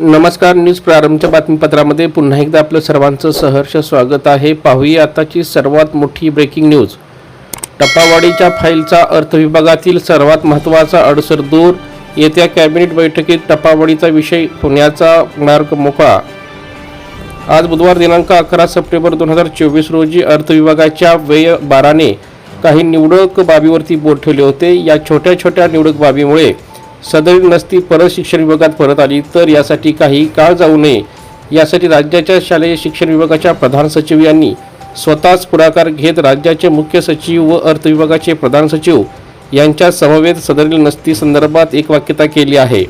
नमस्कार न्यूज प्रारंभच्या बातमीपत्रामध्ये पुन्हा एकदा आपलं सर्वांचं सहर्ष स्वागत आहे. पाहूया आताची सर्वात मोठी ब्रेकिंग न्यूज टपावाडीच्या फाईलचा अर्थविभागातील सर्वात महत्त्वाचा अडसर दूर. येत्या कॅबिनेट बैठकीत टपावाडीचा विषय होण्याचा मार्ग मोकळा. आज बुधवार दिनांक अकरा सप्टेंबर दोन हजार चोवीस रोजी अर्थविभागाच्या व्यय बाराने काही निवडक बाबीवरती बोट ठेवले होते. या छोट्या छोट्या निवडक बाबीमुळे सदैव नसती परत शिक्षण विभागात परत आली तर यासाठी काही काळ जाऊ नये. यासाठी राज्याच्या शालेय शिक्षण विभागाच्या प्रधान सचिव यांनी स्वतःच पुढाकार घेत राज्याचे मुख्य सचिव व अर्थ विभागाचे प्रधान सचिव यांच्या समवेत सदरील नसती संदर्भात एक वाक्यता केली आहे.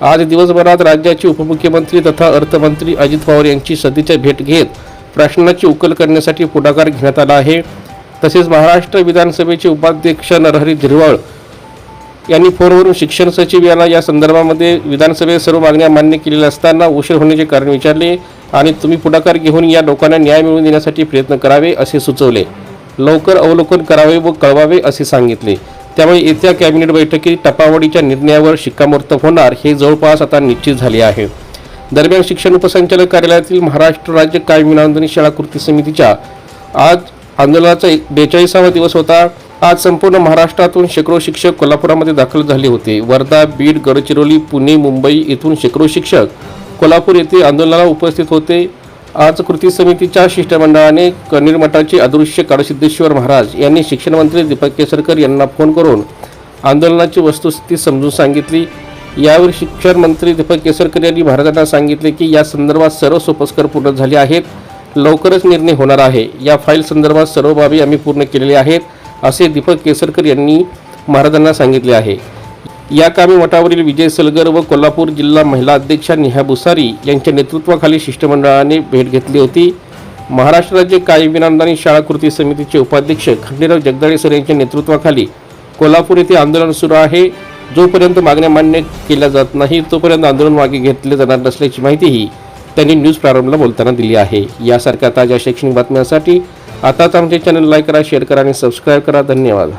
आज दिवसभरात राज्याचे उपमुख्यमंत्री तथा अर्थमंत्री अजित पवार यांची सदीच्या भेट घेत प्रश्नाची उकल करण्यासाठी पुढाकार घेण्यात आला आहे. तसेच महाराष्ट्र विधानसभेचे उपाध्यक्ष नरहरी धिरवळ यांनी फोनवरून शिक्षण सचिव यांना या संदर्भामध्ये विधानसभेत सर्व मागण्या मान्य केलेल्या असताना उशीर होण्याचे कारण विचारले आणि तुम्ही पुढाकार घेऊन या लोकांना न्याय मिळवून देण्यासाठी प्रयत्न करावे असे सुचवले. लवकर अवलोकन करावे व कळवावे असे सांगितले. त्यामुळे येत्या कॅबिनेट बैठकीत टपावडीच्या निर्णयावर शिक्कामोर्तब होणार हे जवळपास आता निश्चित झाले आहे. दरम्यान शिक्षण उपसंचालक कार्यालयातील महाराष्ट्र राज्य कायम विनांदनी शाळा कृती समितीच्या आज आंदोलनाचा एक बेचाळीसावा दिवस होता. आज संपूर्ण महाराष्ट्रातून शेकडो शिक्षक कोल्हापुरामध्ये दाखल झाले होते. वर्धा बीड गडचिरोली पुणे मुंबई येथून शेकडो शिक्षक कोल्हापूर येथे आंदोलनाला उपस्थित होते. आज कृती समितीच्या शिष्टमंडळाने कणीर मठाचे अदृश्य काळसिद्धेश्वर महाराज यांनी शिक्षण मंत्री दीपक केसरकर यांना फोन करून आंदोलनाची वस्तुस्थिती समजून सांगितली. यावेळी शिक्षण मंत्री दीपक केसरकर यांनी महाराजांना सांगितले की या संदर्भात सर्व सोपस्कर पूर्ण झाले आहेत. लवकरच निर्णय होणार आहे. या फाईल संदर्भात सर्व बाबी आम्ही पूर्ण केलेल्या आहेत. असे दीपक केसरकर यांनी महाराजांना सांगितले आहे. या कामी मठावरील विजय सलगर व कोल्हापूर जिल्हा महिला अध्यक्षा नेहा बुसारी यांच्या नेतृत्वाखाली शिष्टमंडळाने भेट घेतली होती. महाराष्ट्र राज्य कायम विनांदानी शाळा कृती समितीचे उपाध्यक्ष खंडेराव जगदाळे सर यांच्या नेतृत्वाखाली कोल्हापूर येथे आंदोलन सुरू आहे. जोपर्यंत मागण्या मान्य केल्या जात नाही तोपर्यंत आंदोलन मागे घेतले जाणार नसल्याची माहितीही त्यांनी न्यूज प्रारंभला बोलताना दिली आहे. यासारख्या ताज्या शैक्षणिक बातम्यांसाठी आताच आमचे चॅनल लाईक करा शेअर करा आणि सबस्क्राईब करा. धन्यवाद.